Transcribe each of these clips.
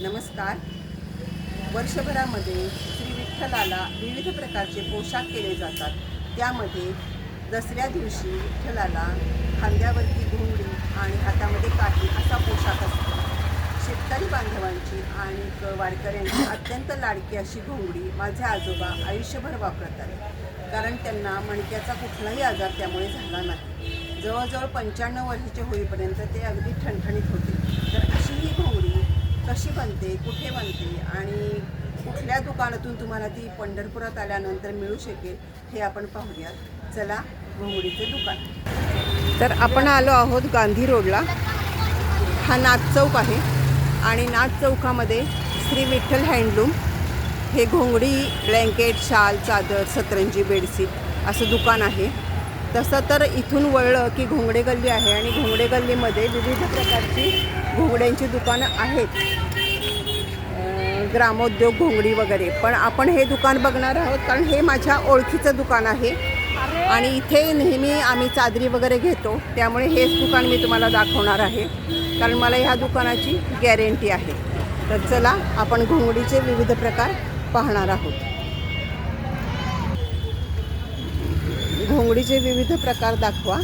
नमस्कार. वर्षभरामध्ये श्री विठ्ठलाला विविध प्रकारचे पोशाख केले जातात. त्यामध्ये दसऱ्या दिवशी विठ्ठलाला खांद्यावरती घोंगडी आणि हातामध्ये काठी असा पोशाख असतो. शेतकरी बांधवांची आणि वारकऱ्यांची अत्यंत लाडकी अशी घोंगडी माझे आजोबा आयुष्यभर वापरतात. कारण त्यांना मणक्याचा कुठलाही आजार त्यामुळे झाला नाही. जवळजवळ पंच्याण्णव वर्षाचे होईपर्यंत ते अगदी ठणठणीत होते. कशी बनते कुठे बनते आणि कुठल्या दुकानातून तुम्हाला ती पंढरपुरात आल्यानंतर मिळू शकेल हे आपण पाहूयात. चला घोंगडीचे दुकान. तर आपण आलो आहोत गांधी रोडला. हा नाथ चौक आहे आणि नाथ चौकामध्ये श्री विठ्ठल हँडलूम हे घोंगडी ब्लँकेट शाल चादर सतरंजी बेडशीट असं दुकान आहे. तसं तर इथून वळलं की घोंगडे गल्ली आहे आणि घोंगडे गल्लीमध्ये विविध प्रकारची घोंगड्यांची दुकानं आहेत. ग्रामोद्योग घोंगडी वगैरे. पण आपण हे दुकान बघणार आहोत कारण हे माझ्या ओळखीचं दुकान आहे. आणि इथे नेहमी आम्ही चादरी वगैरे घेतो. त्यामुळे हेच दुकान मी तुम्हाला दाखवणार आहे. कारण मला ह्या दुकानाची गॅरंटी आहे. तर चला आपण घोंगडीचे विविध प्रकार पाहणार आहोत. घोंगडीचे विविध प्रकार दाखवा.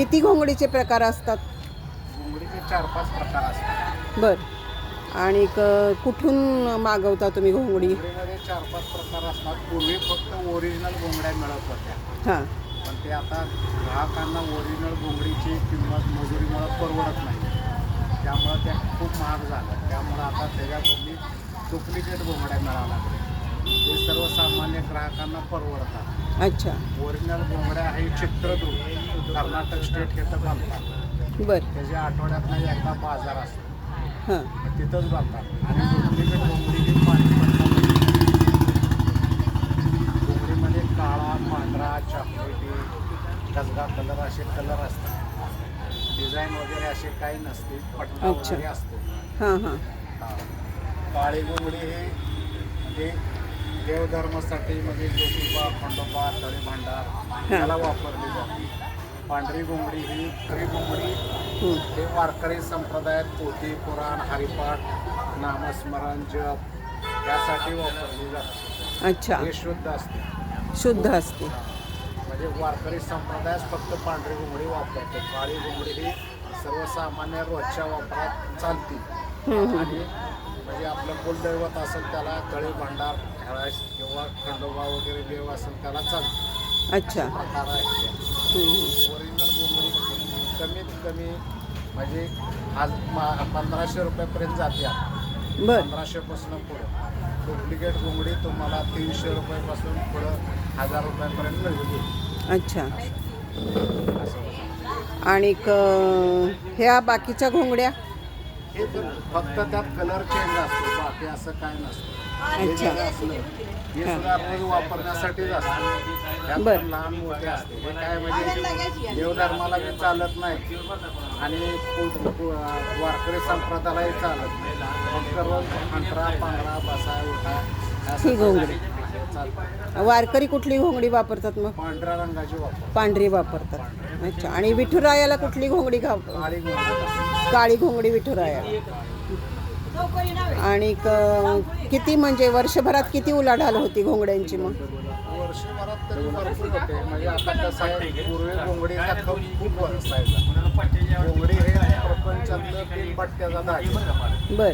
किती घोंगडीचे प्रकार असतात? घोंगडीचे चार पाच प्रकार असतात. बर. आणि क- कुठून मागवता तुम्ही घोंगडी? घोंगडीमध्ये चार पाच प्रकार असतात. पूर्वी फक्त ओरिजिनल घोंगड्या मिळत होत्या. हां. पण ते आता ग्राहकांना ओरिजिनल घोंगडीची किंमत मजुरीमुळं परवडत नाही. त्यामुळं त्या खूप महाग झाल्या त्यामुळं आता त्याच्या बदली डुप्लिकेट घोंगड्या मिळायला लागल्या ते सर्वसामान्य ग्राहकांना परवडतात. अच्छा. ओरिजिनल घोंगड्या हे चित्रदुर्ग कर्नाटक स्टेट इथं बांधतात. बर. त्याच्या आठवड्यात एकदा बाजार असतो. हां. तिथंच बांधतात. आणि डुप्लिकेट घोंगडी ही पाणी घोंगडीमध्ये काळा पांढरा चॉकलेटी कसगा कलर असे कलर असतात. डिझाईन वगैरे असे काही नसते पट्टा अच्छा. वगैरे असतो. हां हां. हा. काळी घोंगडी हे म्हणजे देवधर्मासाठी म्हणजे ज्योतिबा खंडोबा तळी भांडार याला वापरली जाते. पांढरी घोंगडी ही खरी घोंगडी हं. वारकरी संप्रदायात पोथी पुराण हरिपाठ नामस्मरण जप यासाठी वापरली जाते. अच्छा. हे शुद्ध असते. शुद्ध असते. म्हणजे वारकरी संप्रदायात फक्त पांढरी घोंगडी वापरते. काळी घोंगडी ही सर्वसामान्य रोजच्या वापरात चालते. आणि म्हणजे आपलं कुलदैवत असेल त्याला तळी भांडार खेळास किंवा खंडोबा वगैरे देव असेल त्याला चालते अच्छा. प्रकार आहे. ओरिजिनल कमीत कमी म्हणजे आज मा पंधराशे रुपयापर्यंत जाते आता. बर. पंधराशेपासून पुढं. डुप्लिकेट घोंगडी तुम्हाला तीनशे रुपयापासून पुढं हजार रुपयापर्यंत मिळते अच्छा. असं. होतं. आणि क- ह्या बाकीच्या घोंगड्या? हे तर फक्त त्यात कलर चेंज असतो बाकी असं काय नसतं हे अच्छा. जर असलं हे. सुद्धा रोज वापरण्यासाठीच असतं त्यात बरं. पण लहान मोठे असते हे काय म्हणजे देवधर्माला बी चालत नाही आणि पु- पु- वारकरी संप्रदायालाही चालत नाही फक्त रोज अंतरा पांढरा बसा उठा असं. वारकरी कुठली घोंगडी वापरतात मग? पांढऱ्या रंगाची वापर पांढरी वापरतात. अच्छा. आणि विठुरायाला कुठली घोंगडी काळी घोंगडी. विठुरायाला आणि किती म्हणजे वर्षभरात किती उलाढाल होती घोंगड्यांची मग? वर्षभरात तरी भरपूर होते. म्हणजे आता कसं आहे पूर्वी घोंगडीचा खप खूप असायचा घोंगडी हे प्रपंचातलं तीन पट्ट्याचा बर.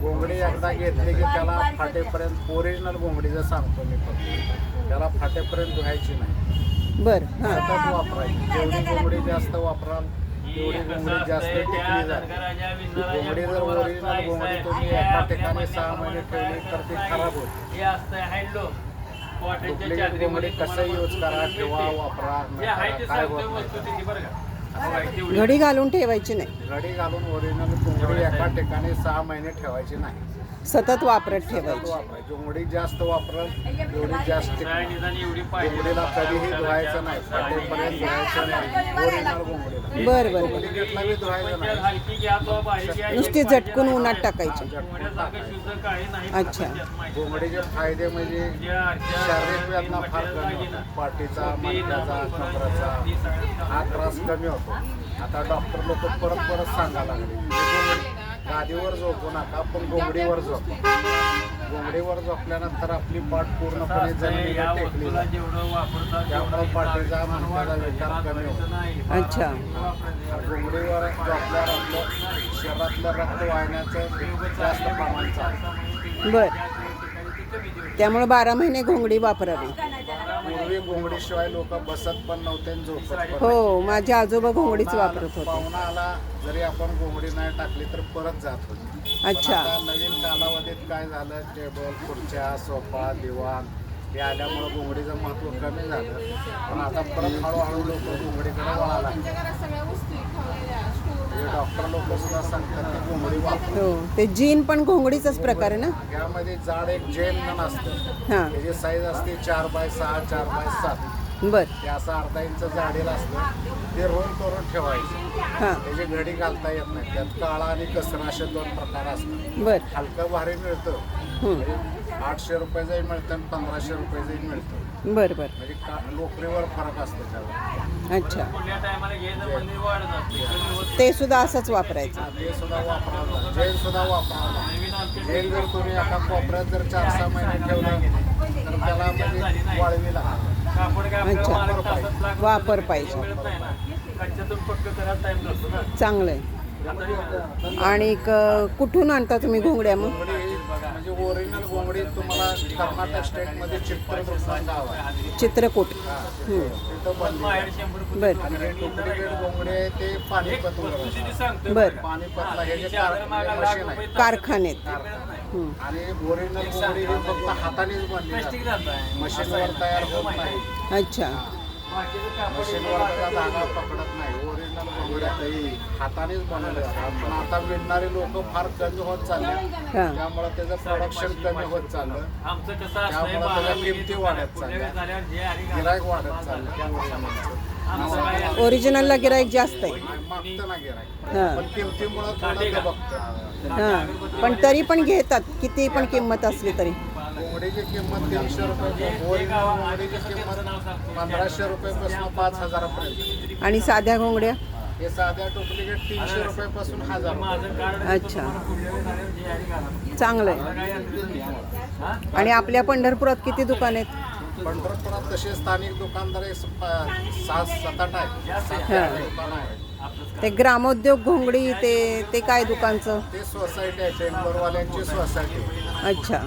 घोंगडी एकदा घेतली की त्याला फाटेपर्यंत ओरिजिनल घोंगडीचं सांगतो मी फक्त. त्याला फाटेपर्यंत धुवायची नाही. बर. हां सतत वापरायची. जेवढी घोंगडी जास्त वापराल तेवढी घोंगडी जास्त टिकली जाते. घोंगडी जर ओरिजिनल घोंगडी तुम्ही एका ठिकाणी सहा महिने ठेवली तर ती खराब होते. डुप्लिकेट घोंगडी कसं यूज करा ठेवा वापरा काय होत नाही. घडी घालून ठेवायची नाही. घडी घालून ओरिजिनल घोंगडी एका ठिकाणी सहा महिने ठेवायची नाही. सतत वापरत सतत ठेवायची जेवढी जास्त वापरल तेवढी जास्त काय टिकणार. निदान एवढी पाहिजे घोंगडीला कधीही धुवायचं नाही पाठीपर्यंत धुवायचं नाही ओरिजिनल घोंगडीला बर बर बर. डुप्लिकेटला बी धुवायचं नाही. हलकी घ्या तो बारीक घ्या नुसती झटकून. उन्हात टाकायची. घोंगड्यासारखं शुद्ध काही नाही अच्छा. घोंगडीचे फायदे म्हणजे शारीरिक वेदना फार कमी होतात पाठीचा मणक्याचा कमराचा हा त्रास कमी होतो. आता डॉक्टर लोक परत परत सांगायला लागले. गादीवर झोपू नका पण घोंगडीवर झोपा. घोंगडीवर झोपल्यानंतर आपली पाठ पूर्णपणे जमिनीला टेकली जाते. जेवढं वापरतात त्यामुळे पाठीचा मणक्याचा विकार कमी होतो. अच्छा. घोंगडीवर झोपल्यावर आपलं शरीरातलं रक्त वाहण्याचं जास्त प्रमाण चालतं. बर. त्यामुळे बारा महिने घोंगडी वापरावी. पूर्वी घोंगडीशिवाय लोक बसत पण नव्हते आणि झोपत पण नाही. हो माझे आजोबा घोंगडीच पाहुणा वापरत होते. पाहुणा आला जरी आपण घोंगडी नाही टाकली तर परत जात होती. पण अच्छा. आता नवीन कालावधीत काय झालं? टेबल खुर्च्या सोफा दिवाण हे आल्यामुळं घोंगडीचं महत्त्व कमी झालं. पण आता परत हळूहळू लोक घोंगडीकडे हे डॉक्टर लोक सुद्धा सांगतात की घोंगडी वापर. हो ते जीन पण घोंगडीचाच प्रकार आहे ना? यामध्ये जाड एक जेन म्हणून असतं. हां. त्याची साईज असते चार बाय सहा चार बाय सात. बर. ते असं अर्धा इंच जाडीला असतं. ते रोल करून ठेवायचं. हां. त्याची घडी घालता येत नाही. त्यात काळा आणि कसरा असे दोन प्रकार असतात. बर. हलकं भारी मिळतं. हं. म्हणजे आठशे रुपयाचंही मिळतं आणि पंधराशे रुपयाचंही मिळतं. बर बर. म्हणजे का लोकरीवर फरक असतो त्याला अच्छा. कुठल्या टायमाला घ्यायचं म्हणजे वाढत असते कमी होत ते सुद्धा असंच वापरायचं. ते सुद्धा वापरावं जेल सुद्धा वापरावं नवीन आमच्या जेल जर तुम्ही एका कोपऱ्यात जर चार सहा महिने ठेवलं तर त्याला म्हणजे वाळवी लागते कापड काय आपल्याला अच्छा. मालक तासात लागत वापर नाही. पाहिजे. मिळत नाही ना. कच्च्यातून पक्क करायला टाइम लागतो ना. चांगलं आहे आता हे- आणि क- कुठून आणता तुम्ही घोंगड्या मग? ओरिजिनल घोंगडी तुम्हाला कर्नाटक स्टेटमध्ये चित्रदुर्ग गाव आहे. चित्रकूट. तिथं बनली बर. आणि हे डुप्लिकेट आहे ते बर. बघा. पानिपतला हे जे चार कार- मागा लाख मशीन रुपये आहे. कारखान्यात. आणि ओरिजिनल ही फक्त हातानेच बनली जाते. मशीनवर तयार होत नाही. अच्छा. मशीनवर त्याचा धागा पकडत नाही. हातानेच बनवले पण आता विणणारे लोक फार कमी होत चालले त्यामुळे त्याचं प्रोडक्शन कमी होत चाललं त्यामुळे त्याच्या किमती वाढत चालल्या. झाल्यावर गिरायक वाढत चाललं आमचं काय ओरिजिनलला गिराईक जास्त आहे. मागतं ना गिरायक पण किमतीमुळं थोडं बघतं पण तरी पण घेतात. किती पण किंमत असली तरी. कोंबडीची किंमत तीनशे रुपये कोंबडीची किंमत पंधराशे रुपयापासून पाच हजारापर्यंत आणि साध्या घोंगड्या? हे साध्या डुप्लिकेट तीनशे रुपयापासून हजार रुपये. माझं कार्ड अच्छा. चांगलं आहे? आणि आपल्या पंढरपुरात किती दुकान आहेत पंढरपुरात तसे स्थानिक दुकानदार एक स- प- सात सात आठ आहेत सात. आठ दुकानं आहेत ते ग्रामोद्योग घोंगडी ते ते काय दुकानचं? ते सोसायटी आहे टेंबरवाल्यांची सोसायटी. अच्छा.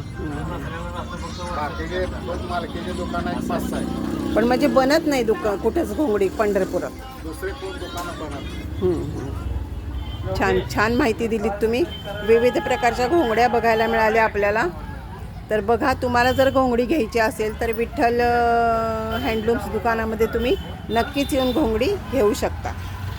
बाकीचे दोन मालकीचे दुकान आहेत पाच सहा आहेत. पण म्हणजे बनत नाही दुकान कुठेच घोंगडी पंढरपुरात दुसरे कोण दुकानं बनत नाही. छान छान माहिती दिलीत तुम्ही. विविध प्रकारच्या घोंगड्या बघायला मिळाल्या आपल्याला. तर बघा तुम्हाला जर घोंगडी घ्यायची असेल तर विठ्ठल अ, हँडलूम्स दुकानामध्ये तुम्ही नक्कीच येऊन घोंगडी घेऊ शकता.